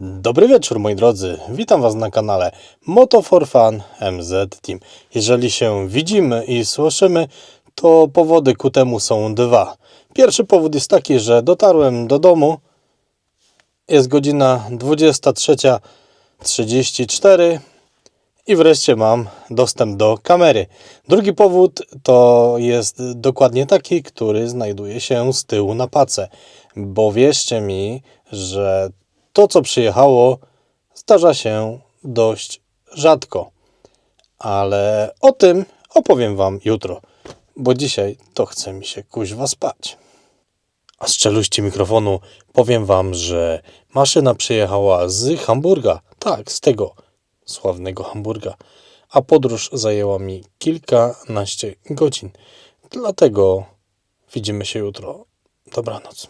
Dobry wieczór moi drodzy, witam Was na kanale Moto for Fun MZ Team. Jeżeli się widzimy i słyszymy, to powody ku temu są dwa. Pierwszy powód jest taki, że dotarłem do domu, jest godzina 23.34 i wreszcie mam dostęp do kamery. Drugi powód to jest dokładnie taki, który znajduje się z tyłu na pace, bo wierzcie mi, że to co przyjechało zdarza się dość rzadko. Ale o tym opowiem Wam jutro, bo dzisiaj to chce mi się kuźwa spać. A z czeluści mikrofonu powiem Wam, że maszyna przyjechała z Hamburga. Tak, z tego sławnego Hamburga. A podróż zajęła mi kilkanaście godzin. Dlatego widzimy się jutro. Dobranoc.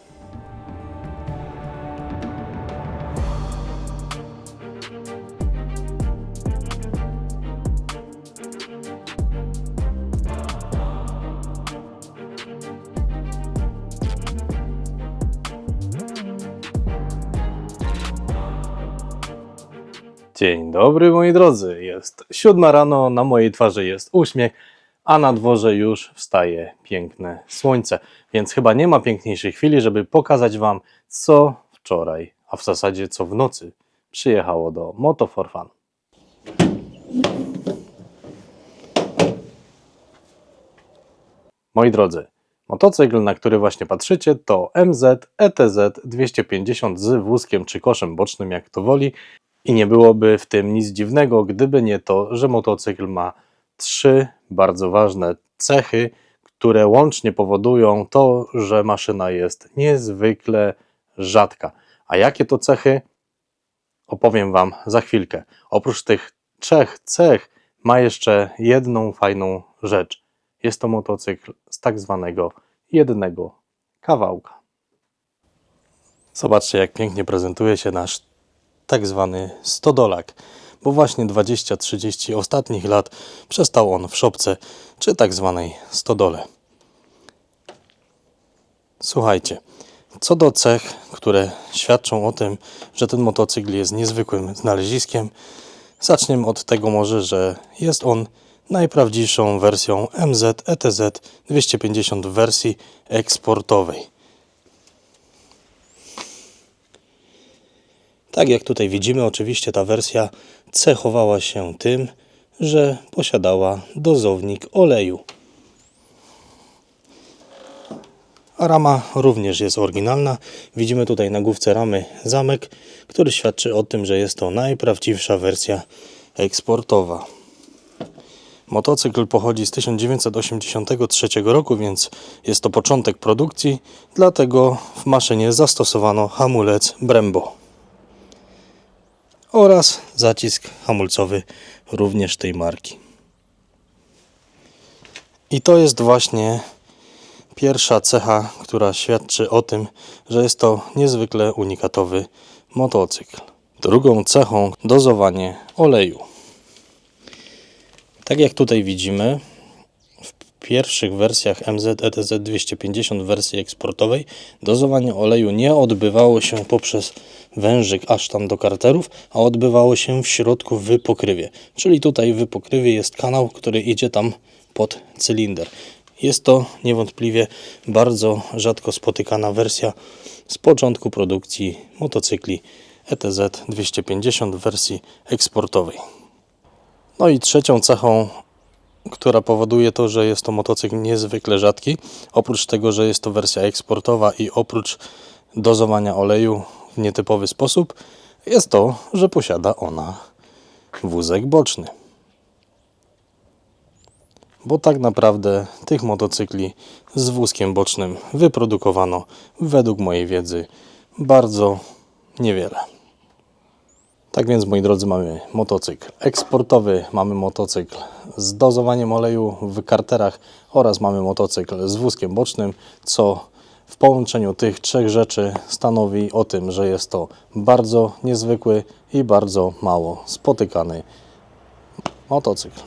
Dzień dobry moi drodzy, jest siódma rano, na mojej twarzy jest uśmiech, a na dworze już wstaje piękne słońce. Więc chyba nie ma piękniejszej chwili, żeby pokazać Wam, co wczoraj, a w zasadzie co w nocy przyjechało do Moto for Fun. Moi drodzy, motocykl, na który właśnie patrzycie, to MZ ETZ 250 z wózkiem czy koszem bocznym, jak to woli. I nie byłoby w tym nic dziwnego, gdyby nie to, że motocykl ma trzy bardzo ważne cechy, które łącznie powodują to, że maszyna jest niezwykle rzadka. A jakie to cechy? Opowiem Wam za chwilkę. Oprócz tych trzech cech ma jeszcze jedną fajną rzecz. Jest to motocykl z tak zwanego jednego kawałka. Zobaczcie, jak pięknie prezentuje się nasz tak zwany stodolak, bo właśnie 20-30 ostatnich lat przestał on w szopce, czy tak zwanej stodole. Słuchajcie, co do cech, które świadczą o tym, że ten motocykl jest niezwykłym znaleziskiem, zaczniemy od tego może, że jest on najprawdziwszą wersją MZ ETZ 250 w wersji eksportowej. Tak jak tutaj widzimy, oczywiście ta wersja cechowała się tym, że posiadała dozownik oleju. A rama również jest oryginalna. Widzimy tutaj na główce ramy zamek, który świadczy o tym, że jest to najprawdziwsza wersja eksportowa. Motocykl pochodzi z 1983 roku, więc jest to początek produkcji, dlatego w maszynie zastosowano hamulec Brembo oraz zacisk hamulcowy również tej marki. I to jest właśnie pierwsza cecha, która świadczy o tym, że jest to niezwykle unikatowy motocykl. Drugą cechą dozowanie oleju. Tak jak tutaj widzimy, pierwszych wersjach MZ ETZ 250 w wersji eksportowej dozowanie oleju nie odbywało się poprzez wężyk aż tam do karterów, a odbywało się w środku w pokrywie. Czyli tutaj w pokrywie jest kanał, który idzie tam pod cylinder. Jest to niewątpliwie bardzo rzadko spotykana wersja z początku produkcji motocykli ETZ 250 w wersji eksportowej. No i trzecią cechą, która powoduje to, że jest to motocykl niezwykle rzadki, oprócz tego, że jest to wersja eksportowa i oprócz dozowania oleju w nietypowy sposób, jest to, że posiada ona wózek boczny. Bo tak naprawdę tych motocykli z wózkiem bocznym wyprodukowano, według mojej wiedzy, bardzo niewiele. Tak więc, moi drodzy, mamy motocykl eksportowy, mamy motocykl z dozowaniem oleju w karterach oraz mamy motocykl z wózkiem bocznym, co w połączeniu tych trzech rzeczy stanowi o tym, że jest to bardzo niezwykły i bardzo mało spotykany motocykl.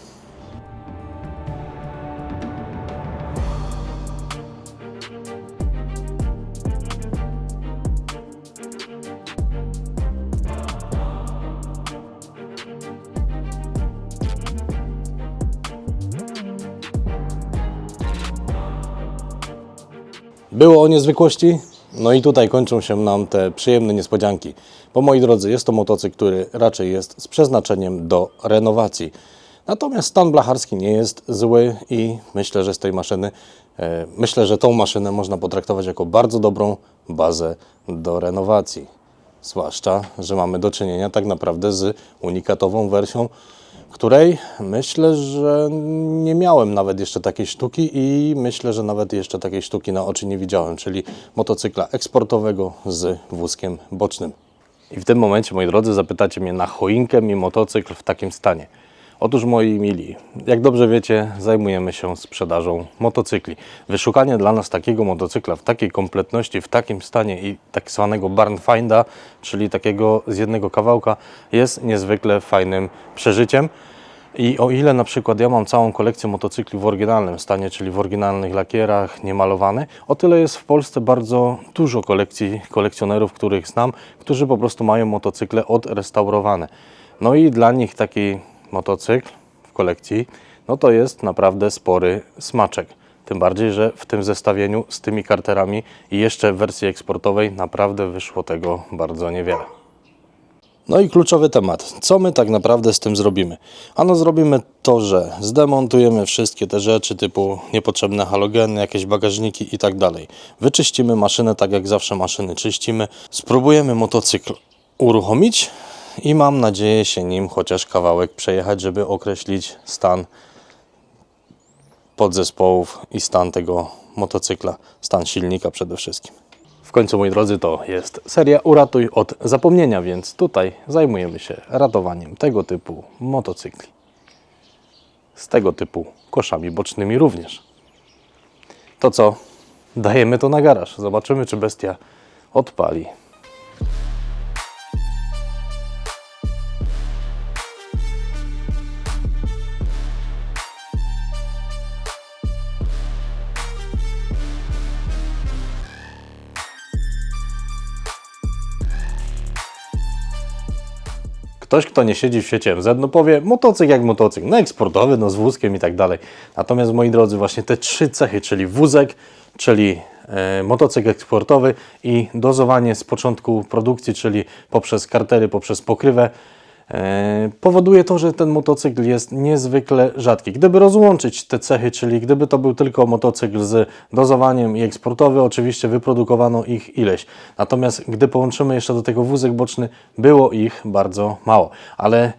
Było o niezwykłości, no i tutaj kończą się nam te przyjemne niespodzianki. Bo moi drodzy, jest to motocykl, który raczej jest z przeznaczeniem do renowacji. Natomiast stan blacharski nie jest zły i myślę, że z tej maszyny, e, myślę, że tą maszynę można potraktować jako bardzo dobrą bazę do renowacji. Zwłaszcza, że mamy do czynienia tak naprawdę z unikatową wersją, której myślę, że nie miałem nawet jeszcze takiej sztuki i myślę, że nawet jeszcze takiej sztuki na oczy nie widziałem, czyli motocykla eksportowego z wózkiem bocznym. I w tym momencie, moi drodzy, zapytacie mnie na choinkę mi motocykl w takim stanie. Otóż moi mili, jak dobrze wiecie, zajmujemy się sprzedażą motocykli. Wyszukanie dla nas takiego motocykla w takiej kompletności, w takim stanie i tak zwanego barn finda, czyli takiego z jednego kawałka, jest niezwykle fajnym przeżyciem. I o ile na przykład ja mam całą kolekcję motocykli w oryginalnym stanie, czyli w oryginalnych lakierach, niemalowane, o tyle jest w Polsce bardzo dużo kolekcji kolekcjonerów, których znam, którzy po prostu mają motocykle odrestaurowane. No i dla nich taki motocykl w kolekcji, no to jest naprawdę spory smaczek. Tym bardziej, że w tym zestawieniu z tymi karterami i jeszcze w wersji eksportowej naprawdę wyszło tego bardzo niewiele. No i kluczowy temat. Co my tak naprawdę z tym zrobimy? Ano zrobimy to, że zdemontujemy wszystkie te rzeczy typu niepotrzebne halogeny, jakieś bagażniki i tak dalej. Wyczyścimy maszynę tak jak zawsze maszyny czyścimy. Spróbujemy motocykl uruchomić i mam nadzieję się nim chociaż kawałek przejechać, żeby określić stan podzespołów i stan tego motocykla, stan silnika przede wszystkim. W końcu, moi drodzy, to jest seria Uratuj od zapomnienia, więc tutaj zajmujemy się ratowaniem tego typu motocykli. Z tego typu koszami bocznymi również. To co? Dajemy to na garaż. Zobaczymy, czy bestia odpali. Ktoś, kto nie siedzi w świecie MZ, no powie motocykl jak motocykl, no eksportowy, no z wózkiem i tak dalej. Natomiast moi drodzy, właśnie te trzy cechy, czyli wózek, czyli e, motocykl eksportowy i dozowanie z początku produkcji, czyli poprzez kartery, poprzez pokrywę, powoduje to, że ten motocykl jest niezwykle rzadki. Gdyby rozłączyć te cechy, czyli gdyby to był tylko motocykl z dozowaniem i eksportowy, oczywiście wyprodukowano ich ileś. Natomiast gdy połączymy jeszcze do tego wózek boczny, było ich bardzo mało. Ale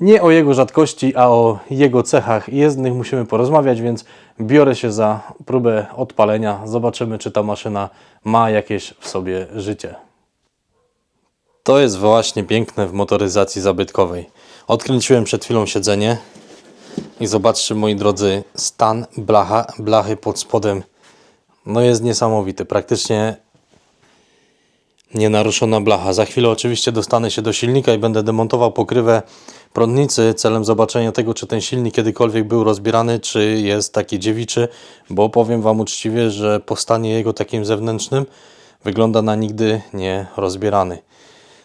nie o jego rzadkości, a o jego cechach jezdnych musimy porozmawiać, więc biorę się za próbę odpalenia. Zobaczymy, czy ta maszyna ma jakieś w sobie życie. To jest właśnie piękne w motoryzacji zabytkowej. Odkręciłem przed chwilą siedzenie i zobaczcie, moi drodzy, stan blacha, blachy pod spodem no jest niesamowity. Praktycznie nienaruszona blacha. Za chwilę oczywiście dostanę się do silnika i będę demontował pokrywę prądnicy celem zobaczenia tego, czy ten silnik kiedykolwiek był rozbierany, czy jest taki dziewiczy, bo powiem Wam uczciwie, że po stanie jego takim zewnętrznym wygląda na nigdy nie rozbierany.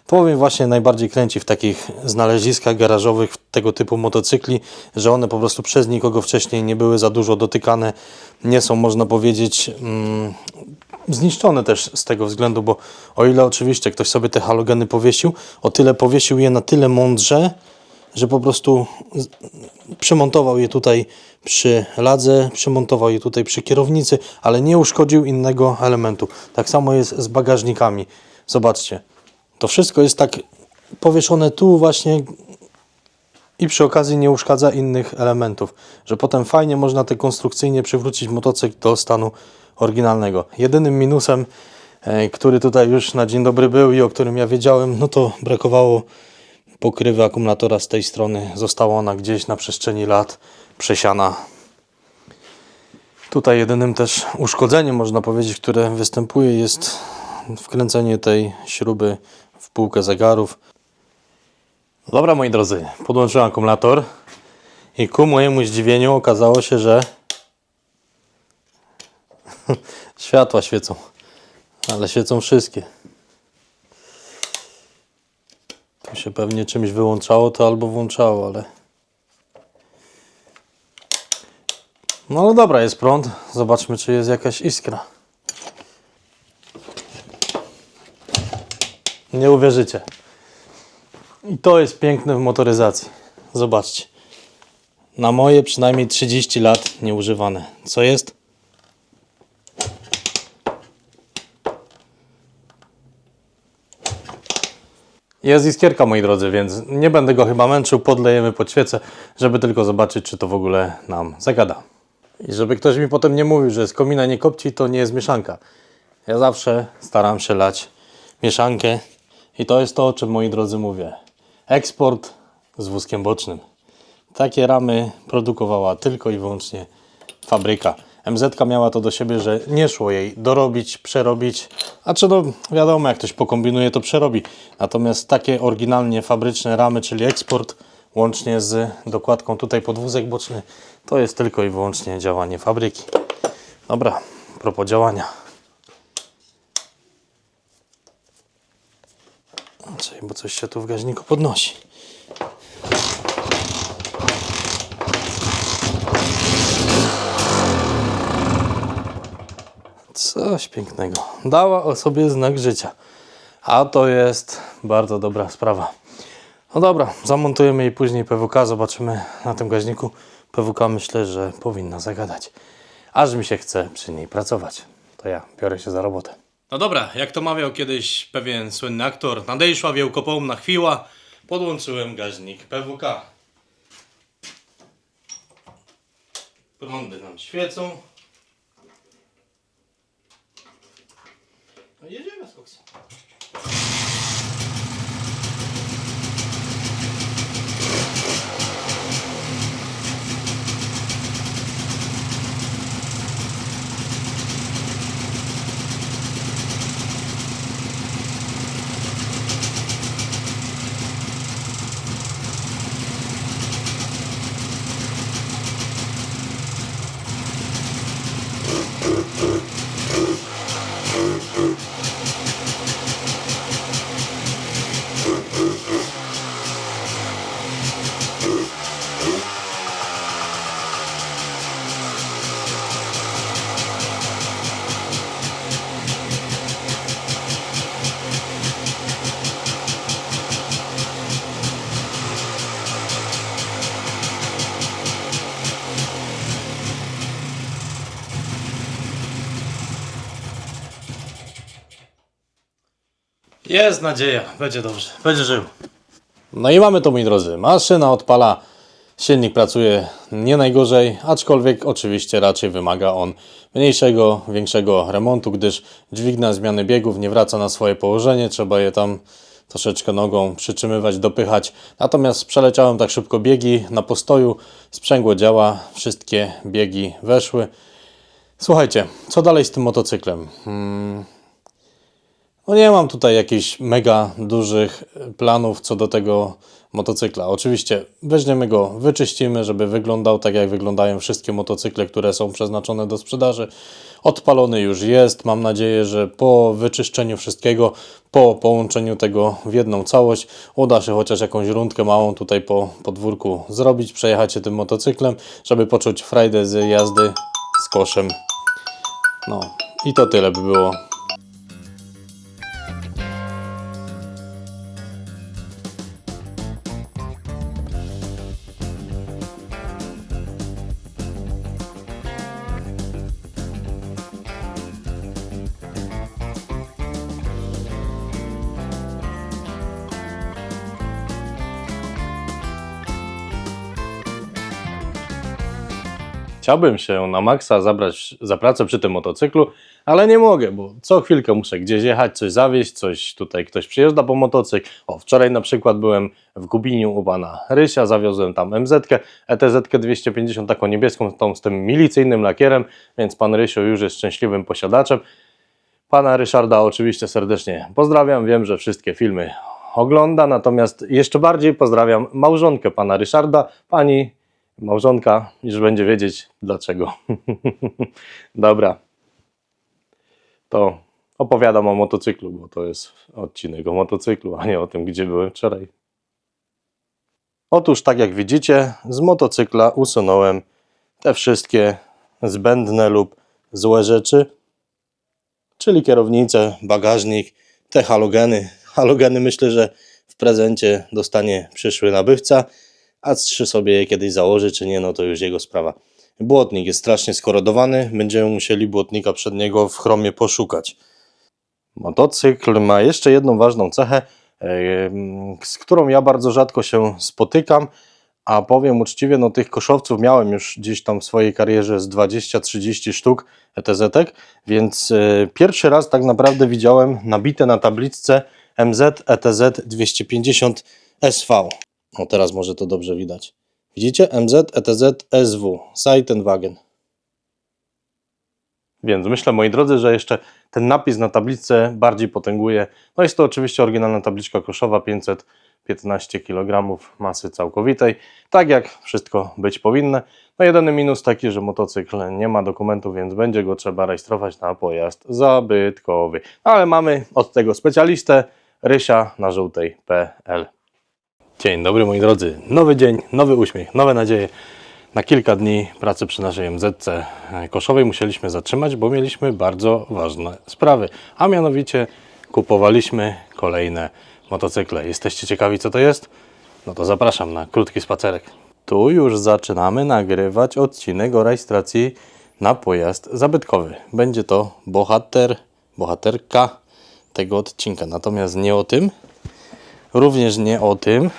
To właśnie najbardziej kręci w takich znaleziskach garażowych tego typu motocykli, że one po prostu przez nikogo wcześniej nie były za dużo dotykane, nie są można powiedzieć mm, zniszczone też z tego względu, bo o ile oczywiście ktoś sobie te halogeny powiesił, o tyle powiesił je na tyle mądrze, że po prostu przymontował je tutaj przy ladze, przymontował je tutaj przy kierownicy, ale nie uszkodził innego elementu. Tak samo jest z bagażnikami. Zobaczcie, to wszystko jest tak powieszone tu właśnie i przy okazji nie uszkadza innych elementów, że potem fajnie można te konstrukcyjnie przywrócić motocykl do stanu oryginalnego. Jedynym minusem, e, który tutaj już na dzień dobry był i o którym ja wiedziałem, no to brakowało pokrywy akumulatora z tej strony. Została ona gdzieś na przestrzeni lat przesiana. Tutaj jedynym też uszkodzeniem, można powiedzieć, które występuje jest wkręcenie tej śruby półkę zegarów. Dobra, moi drodzy, podłączyłem akumulator i ku mojemu zdziwieniu okazało się, że światła świecą, ale świecą wszystkie. Tu się pewnie czymś wyłączało to albo włączało, ale... No dobra, jest prąd. Zobaczmy, czy jest jakaś iskra. Nie uwierzycie. I to jest piękne w motoryzacji. Zobaczcie. Na moje przynajmniej 30 lat nieużywane. Co jest? Jest iskierka, moi drodzy, więc nie będę go chyba męczył. Podlejemy pod świecę, żeby tylko zobaczyć, czy to w ogóle nam zagada. I żeby ktoś mi potem nie mówił, że z komina nie kopci, to nie jest mieszanka. Ja zawsze staram się lać mieszankę i to jest to, o czym moi drodzy mówię. Eksport z wózkiem bocznym. Takie ramy produkowała tylko i wyłącznie fabryka. MZ miała to do siebie, że nie szło jej dorobić, przerobić, a czy no wiadomo, jak ktoś pokombinuje, to przerobi. Natomiast takie oryginalnie fabryczne ramy, czyli eksport, łącznie z dokładką tutaj pod wózek boczny, to jest tylko i wyłącznie działanie fabryki. Dobra, propos działania. Czekaj, bo coś się tu w gaźniku podnosi. Coś pięknego. Dała o sobie znak życia. A to jest bardzo dobra sprawa. No dobra, zamontujemy jej później PWK, zobaczymy na tym gaźniku. PWK myślę, że powinna zagadać. Aż mi się chce przy niej pracować. To ja biorę się za robotę. No dobra, jak to mawiał kiedyś pewien słynny aktor, nadejszła wielkopomna chwila, podłączyłem gaźnik PWK. Prądy nam świecą. No jedziemy z koksem. Jest nadzieja, będzie dobrze, będzie żył. No i mamy to, moi drodzy. Maszyna odpala, silnik pracuje nie najgorzej, aczkolwiek oczywiście raczej wymaga on mniejszego, większego remontu, gdyż dźwignia zmiany biegów nie wraca na swoje położenie, trzeba je tam troszeczkę nogą przytrzymywać, dopychać. Natomiast przeleciałem tak szybko biegi na postoju, sprzęgło działa, wszystkie biegi weszły. Słuchajcie, co dalej z tym motocyklem? No nie mam tutaj jakichś mega dużych planów co do tego motocykla. Oczywiście weźmiemy go, wyczyścimy, żeby wyglądał tak jak wyglądają wszystkie motocykle, które są przeznaczone do sprzedaży. Odpalony już jest. Mam nadzieję, że po wyczyszczeniu wszystkiego, po połączeniu tego w jedną całość, uda się chociaż jakąś rundkę małą tutaj po podwórku zrobić, przejechać się tym motocyklem, żeby poczuć frajdę z jazdy z koszem. No i to tyle by było. Chciałbym się na maksa zabrać za pracę przy tym motocyklu, ale nie mogę, bo co chwilkę muszę gdzieś jechać, coś zawieźć, coś tutaj ktoś przyjeżdża po motocykl. O, wczoraj na przykład byłem w Gubiniu u pana Rysia, zawiozłem tam MZ, ETZ 250, taką niebieską, tą z tym milicyjnym lakierem, więc pan Rysio już jest szczęśliwym posiadaczem. Pana Ryszarda oczywiście serdecznie pozdrawiam, wiem, że wszystkie filmy ogląda, natomiast jeszcze bardziej pozdrawiam małżonkę pana Ryszarda, pani małżonka, już będzie wiedzieć dlaczego. Dobra. To opowiadam o motocyklu, bo to jest odcinek o motocyklu, a nie o tym, gdzie byłem wczoraj. Otóż, tak jak widzicie, z motocykla usunąłem te wszystkie zbędne lub złe rzeczy, czyli kierownicę, bagażnik, te halogeny, halogeny myślę, że w prezencie dostanie przyszły nabywca, a czy sobie je kiedyś założy, czy nie, no to już jego sprawa. Błotnik jest strasznie skorodowany, będziemy musieli błotnika przedniego w chromie poszukać. Motocykl ma jeszcze jedną ważną cechę, em, z którą ja bardzo rzadko się spotykam, a powiem uczciwie, no tych koszowców miałem już gdzieś tam w swojej karierze z 20-30 sztuk ETZ-ek, więc e, pierwszy raz tak naprawdę widziałem nabite na tabliczce MZ ETZ 250 SV. O teraz może to dobrze widać. Widzicie? MZ ETZ SW, Seitenwagen. Więc myślę, moi drodzy, że jeszcze ten napis na tablicy bardziej potęguje. No jest to oczywiście oryginalna tabliczka koszowa 515 kg masy całkowitej, tak jak wszystko być powinno. No jedyny minus taki, że motocykl nie ma dokumentu, więc będzie go trzeba rejestrować na pojazd zabytkowy. Ale mamy od tego specjalistę, Rysia na żółtej.pl. Dzień dobry moi drodzy, nowy dzień, nowy uśmiech, nowe nadzieje. Na kilka dni pracy przy naszej MZC koszowej musieliśmy zatrzymać, bo mieliśmy bardzo ważne sprawy. A mianowicie kupowaliśmy kolejne motocykle. Jesteście ciekawi co to jest? No to zapraszam na krótki spacerek. Tu już zaczynamy nagrywać odcinek o rejestracji na pojazd zabytkowy. Będzie to bohater, bohaterka tego odcinka. Natomiast nie o tym, również nie o tym,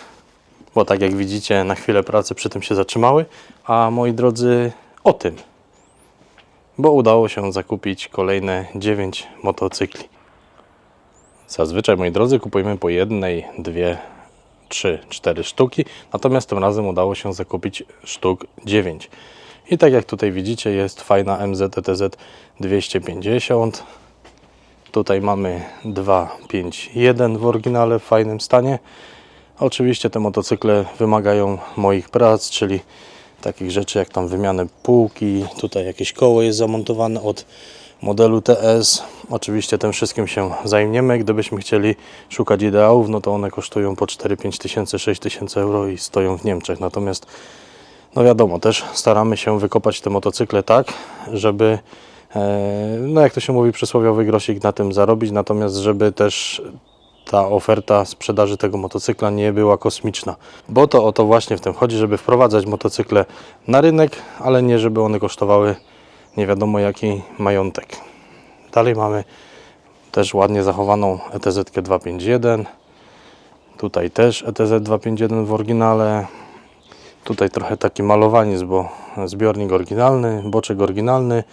bo tak jak widzicie, na chwilę pracy przy tym się zatrzymały, a moi drodzy, o tym, bo udało się zakupić kolejne 9 motocykli. Zazwyczaj, moi drodzy, kupujemy po jednej, dwie, trzy, cztery sztuki, natomiast tym razem udało się zakupić sztuk 9. I tak jak tutaj widzicie, jest fajna MZ ETZ 250. Tutaj mamy 251 w oryginale w fajnym stanie. Oczywiście te motocykle wymagają moich prac, czyli takich rzeczy jak tam wymianę półki, tutaj jakieś koło jest zamontowane od modelu TS. Oczywiście tym wszystkim się zajmiemy. Gdybyśmy chcieli szukać ideałów, no to one kosztują po 4-5 tysięcy, 6 tysięcy euro i stoją w Niemczech. Natomiast no wiadomo, też staramy się wykopać te motocykle tak, żeby e, no jak to się mówi, przysłowiowy grosik na tym zarobić, natomiast żeby też ta oferta sprzedaży tego motocykla nie była kosmiczna. Bo to o to właśnie w tym chodzi, żeby wprowadzać motocykle na rynek, ale nie żeby one kosztowały nie wiadomo jaki majątek. Dalej mamy też ładnie zachowaną ETZ 251. Tutaj też ETZ 251 w oryginale. Tutaj trochę taki malowanizm, bo zbiornik oryginalny, boczek oryginalny,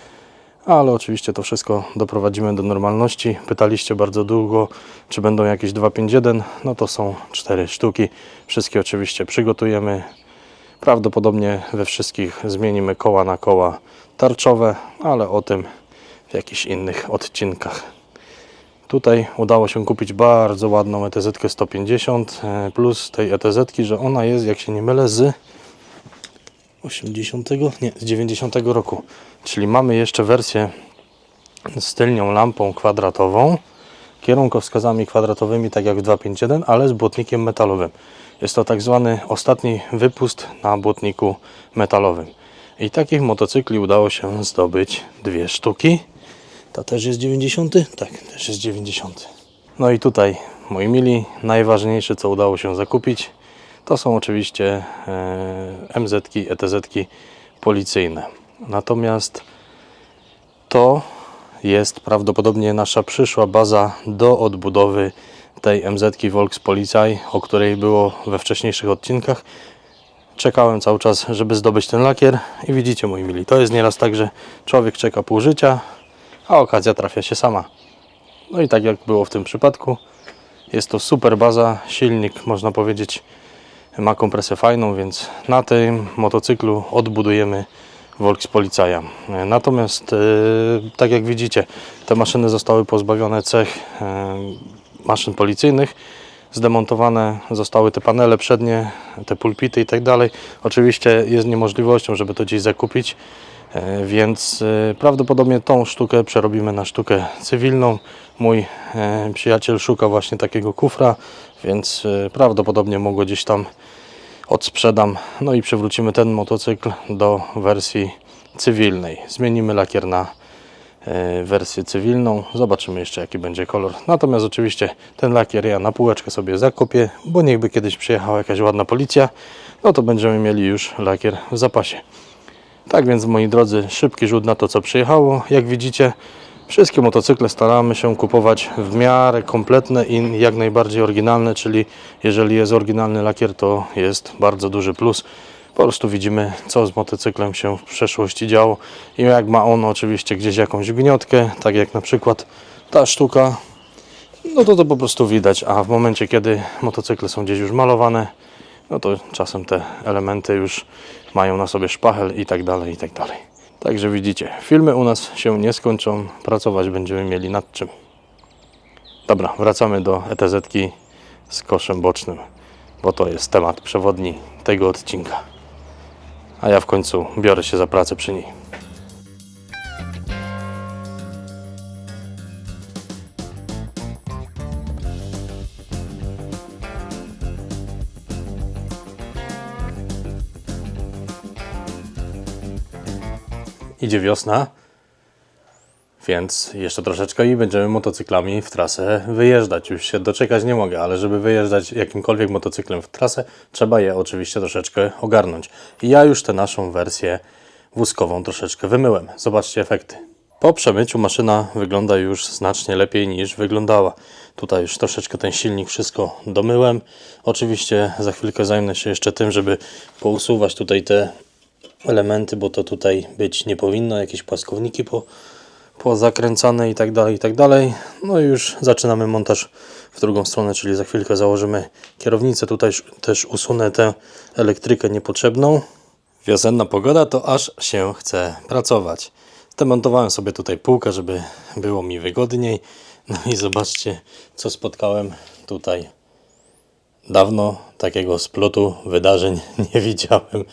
ale oczywiście to wszystko doprowadzimy do normalności. Pytaliście bardzo długo, czy będą jakieś 251. No to są cztery sztuki. Wszystkie oczywiście przygotujemy. Prawdopodobnie we wszystkich zmienimy koła na koła tarczowe, ale o tym w jakichś innych odcinkach. Tutaj udało się kupić bardzo ładną ETZ 150 e, plus tej ETZ, że ona jest, jak się nie mylę, z 80, nie, z 90 roku. Czyli mamy jeszcze wersję z tylnią lampą kwadratową, kierunkowskazami kwadratowymi, tak jak w 251, ale z błotnikiem metalowym. Jest to tak zwany ostatni wypust na błotniku metalowym. I takich motocykli udało się zdobyć dwie sztuki. Ta też jest 90? Tak, też jest 90. No i tutaj, moi mili, najważniejsze co udało się zakupić, to są oczywiście e, MZ-ki, ETZ-ki policyjne. Natomiast to jest prawdopodobnie nasza przyszła baza do odbudowy tej MZ-ki Volkspolizei, o której było we wcześniejszych odcinkach. Czekałem cały czas, żeby zdobyć ten lakier i widzicie moi mili, to jest nieraz tak, że człowiek czeka pół życia, a okazja trafia się sama. No i tak jak było w tym przypadku, jest to super baza, silnik można powiedzieć ma kompresję fajną, więc na tym motocyklu odbudujemy Volkspolizeia. Natomiast e, tak jak widzicie, te maszyny zostały pozbawione cech e, maszyn policyjnych. Zdemontowane zostały te panele przednie, te pulpity i tak dalej. Oczywiście jest niemożliwością, żeby to gdzieś zakupić, więc e, prawdopodobnie tą sztukę przerobimy na sztukę cywilną. Mój e, przyjaciel szuka właśnie takiego kufra, więc e, prawdopodobnie mu go gdzieś tam odsprzedam. No i przywrócimy ten motocykl do wersji cywilnej. Zmienimy lakier na e, wersję cywilną. Zobaczymy jeszcze jaki będzie kolor. Natomiast oczywiście ten lakier ja na półeczkę sobie zakopię, bo niechby kiedyś przyjechała jakaś ładna policja, no to będziemy mieli już lakier w zapasie. Tak więc moi drodzy, szybki rzut na to co przyjechało. Jak widzicie, wszystkie motocykle staramy się kupować w miarę kompletne i jak najbardziej oryginalne, czyli jeżeli jest oryginalny lakier, to jest bardzo duży plus. Po prostu widzimy, co z motocyklem się w przeszłości działo i jak ma on oczywiście gdzieś jakąś gniotkę, tak jak na przykład ta sztuka, no to to po prostu widać, a w momencie, kiedy motocykle są gdzieś już malowane, no to czasem te elementy już mają na sobie szpachel i tak dalej, i tak dalej. Także widzicie, filmy u nas się nie skończą, pracować będziemy mieli nad czym. Dobra, wracamy do ETZ-ki z koszem bocznym, bo to jest temat przewodni tego odcinka. A ja w końcu biorę się za pracę przy niej. Idzie wiosna, więc jeszcze troszeczkę i będziemy motocyklami w trasę wyjeżdżać. Już się doczekać nie mogę, ale żeby wyjeżdżać jakimkolwiek motocyklem w trasę, trzeba je oczywiście troszeczkę ogarnąć. I ja już tę naszą wersję wózkową troszeczkę wymyłem. Zobaczcie efekty. Po przemyciu maszyna wygląda już znacznie lepiej niż wyglądała. Tutaj już troszeczkę ten silnik wszystko domyłem. Oczywiście za chwilkę zajmę się jeszcze tym, żeby pousuwać tutaj te elementy, bo to tutaj być nie powinno, jakieś płaskowniki po, pozakręcane i tak dalej, i tak dalej. No i już zaczynamy montaż w drugą stronę, czyli za chwilkę założymy kierownicę. Tutaj też usunę tę elektrykę niepotrzebną. Wiosenna pogoda to aż się chce pracować. Zdemontowałem sobie tutaj półkę, żeby było mi wygodniej. No i zobaczcie, co spotkałem tutaj. Dawno takiego splotu wydarzeń nie widziałem.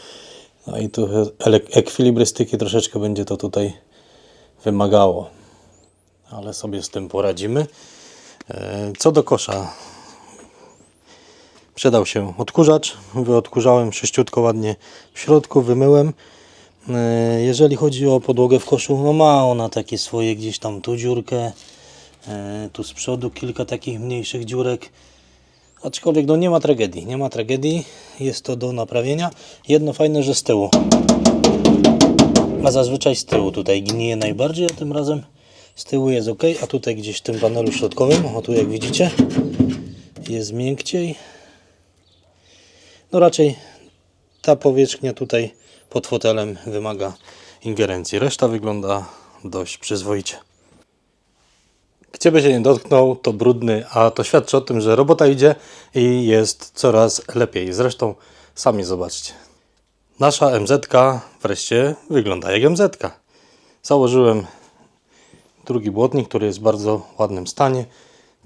No i tu ekwilibrystyki troszeczkę będzie to tutaj wymagało. Ale sobie z tym poradzimy. E, Co do kosza. Przydał się odkurzacz. Wyodkurzałem sześciutko ładnie w środku, wymyłem. E, Jeżeli chodzi o podłogę w koszu, no ma ona takie swoje gdzieś tam tu dziurkę, e, tu z przodu kilka takich mniejszych dziurek. Aczkolwiek no nie ma tragedii, nie ma tragedii, jest to do naprawienia. Jedno fajne, że z tyłu. A zazwyczaj z tyłu tutaj gnije najbardziej, a tym razem z tyłu jest ok, a tutaj gdzieś w tym panelu środkowym, o tu jak widzicie, jest miękciej. No raczej ta powierzchnia tutaj pod fotelem wymaga ingerencji. Reszta wygląda dość przyzwoicie. Gdzie by się nie dotknął, to brudny, a to świadczy o tym, że robota idzie i jest coraz lepiej. Zresztą sami zobaczcie. Nasza MZ wreszcie wygląda jak MZ. Założyłem drugi błotnik, który jest w bardzo ładnym stanie.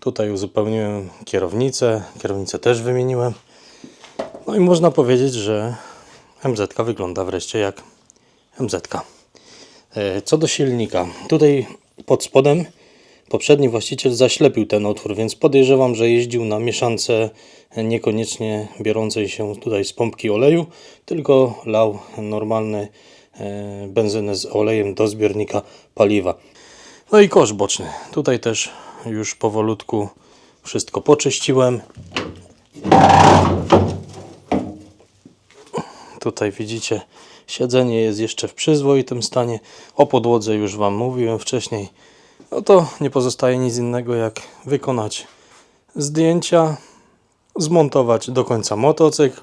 Tutaj uzupełniłem kierownicę, kierownicę też wymieniłem. No i można powiedzieć, że MZ wygląda wreszcie jak MZ. E, Co do silnika, tutaj pod spodem poprzedni właściciel zaślepił ten otwór, więc podejrzewam, że jeździł na mieszance niekoniecznie biorącej się tutaj z pompki oleju, tylko lał normalny e, benzynę z olejem do zbiornika paliwa. No i kosz boczny. Tutaj też już powolutku wszystko poczyściłem. Tutaj widzicie, siedzenie jest jeszcze w przyzwoitym stanie. O podłodze już Wam mówiłem wcześniej. No to nie pozostaje nic innego jak wykonać zdjęcia, zmontować do końca motocykl,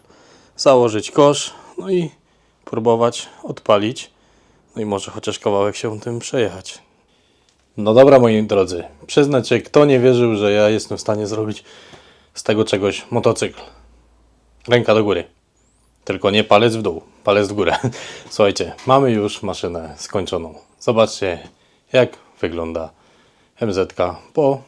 założyć kosz, no i próbować odpalić. No i może chociaż kawałek się tym przejechać. No dobra, moi drodzy, przyznać kto nie wierzył, że ja jestem w stanie zrobić z tego czegoś motocykl. Ręka do góry. Tylko nie palec w dół, palec w górę. Słuchajcie, mamy już maszynę skończoną. Zobaczcie, jak wygląda MZ po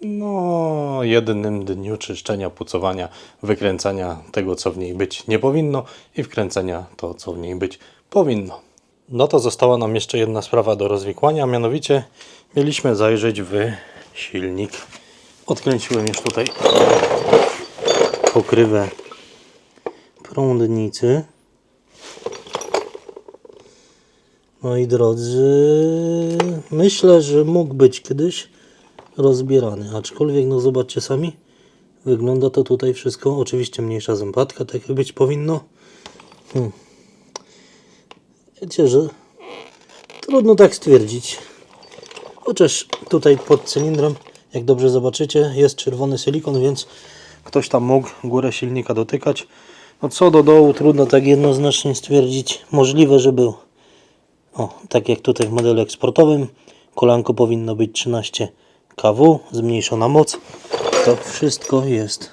no, jednym dniu czyszczenia, pucowania, wykręcania tego, co w niej być nie powinno i wkręcenia to, co w niej być powinno. No to została nam jeszcze jedna sprawa do rozwikłania, mianowicie mieliśmy zajrzeć w silnik. Odkręciłem już tutaj pokrywę prądnicy. Moi drodzy, myślę, że mógł być kiedyś rozbierany, aczkolwiek no zobaczcie sami, wygląda to tutaj wszystko, oczywiście mniejsza zębatka, tak jak być powinno. Hmm. Wiecie, że trudno tak stwierdzić. Chociaż tutaj pod cylindrem, jak dobrze zobaczycie, jest czerwony silikon, więc ktoś tam mógł górę silnika dotykać. No co do dołu, trudno tak jednoznacznie stwierdzić. Możliwe, że był. O, tak jak tutaj w modelu eksportowym, kolanko powinno być 13 kW, zmniejszona moc. To wszystko jest.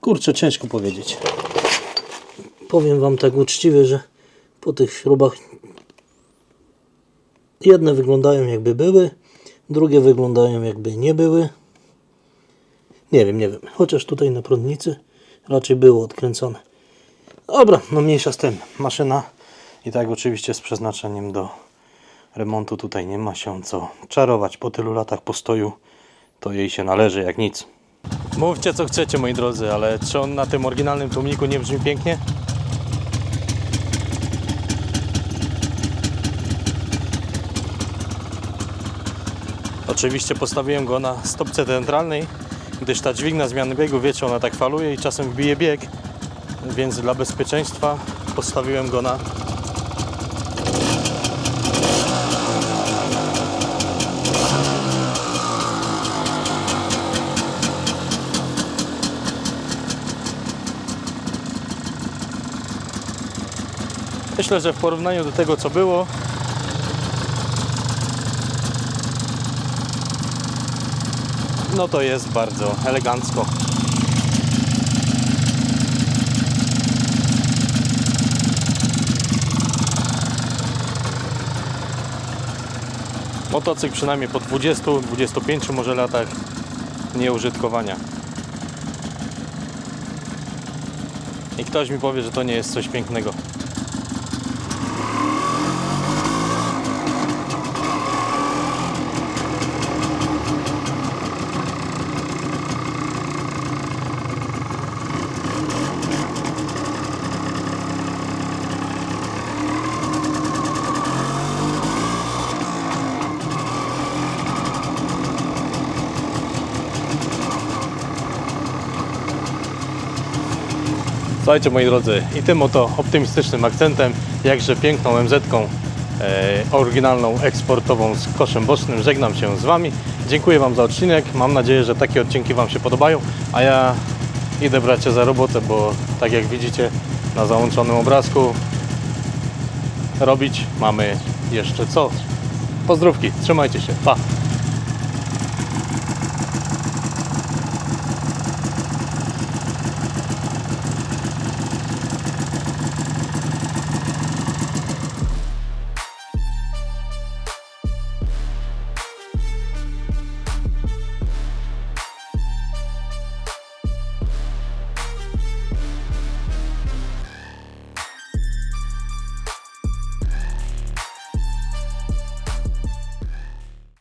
Kurczę, ciężko powiedzieć. Powiem Wam tak uczciwie, że po tych śrubach jedne wyglądają jakby były, drugie wyglądają jakby nie były. Nie wiem, nie wiem. Chociaż tutaj na prądnicy raczej było odkręcone. Dobra, no mniejsza z tym. Maszyna i tak oczywiście z przeznaczeniem do remontu tutaj nie ma się co czarować. Po tylu latach postoju to jej się należy jak nic. Mówcie co chcecie moi drodzy, ale czy on na tym oryginalnym tłumniku nie brzmi pięknie? Oczywiście postawiłem go na stopce centralnej, gdyż ta dźwignia zmiany biegu, wiecie, ona tak faluje i czasem wbije bieg, więc dla bezpieczeństwa postawiłem go na Myślę, że w porównaniu do tego co było No to jest bardzo elegancko. Motocykl przynajmniej po 20-25 może latach nieużytkowania. I ktoś mi powie, że to nie jest coś pięknego. Słuchajcie moi drodzy, i tym oto optymistycznym akcentem, jakże piękną MZ-ką e, oryginalną, eksportową z koszem bocznym żegnam się z Wami. Dziękuję Wam za odcinek, mam nadzieję, że takie odcinki Wam się podobają, a ja idę bracie za robotę, bo tak jak widzicie na załączonym obrazku robić mamy jeszcze co. Pozdrówki, trzymajcie się, pa!